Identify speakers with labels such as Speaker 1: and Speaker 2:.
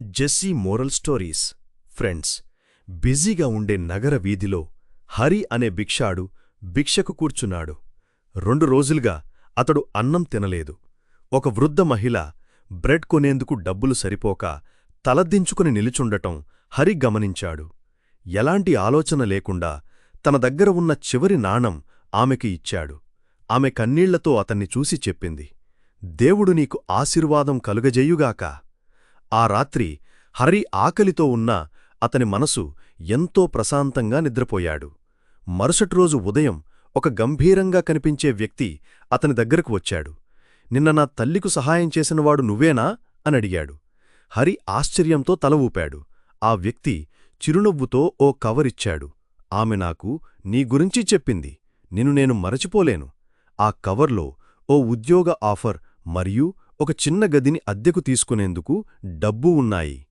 Speaker 1: Jessie moral stories. Friends బిజీగా ఉండే నగర వీధిలో హరి అనే భిక్షాడు భిక్షకు కూర్చున్నాడు. రెండు రోజులుగా అతడు అన్నం తినలేదు. ఒక వృద్ధ మహిళ బ్రెడ్ కొనేందుకు డబ్బులు సరిపోక తలదించుకుని నిలుచుండటం హరి గమనించాడు. ఎలాంటి ఆలోచన లేకుండా తన దగ్గర ఉన్న చివరి నాణం ఆమెకి ఇచ్చాడు. ఆమె కన్నీళ్ళతో అతన్ని చూసి చెప్పింది దేవుడు నీకు ఆశీర్వాదం కలుగజేయుగాక. ఆ రాత్రి హరి ఆకలితో ఉన్న అతని మనసు ఎంతో ప్రశాంతంగా నిద్రపోయాడు. మరుసటి రోజు ఉదయం ఒక గంభీరంగా కనిపించే వ్యక్తి అతని దగ్గరకు వచ్చాడు. నిన్న నా తల్లికు సహాయం చేసినవాడు నువ్వేనా? అని అడిగాడు. హరి ఆశ్చర్యంతో తల ఊపాడు. ఆ వ్యక్తి చిరునవ్వుతో ఓ కవరిచ్చాడు ఆమె నాకు నీ గురించి చెప్పింది. నిన్ను నేను మరచిపోలేను. ఆ కవర్లో ఓ ఉద్యోగ ఆఫర్ మరియు ఒక చిన్న గదిని అద్దెకు తీసుకునేందుకు డబ్బు ఉన్నాయి.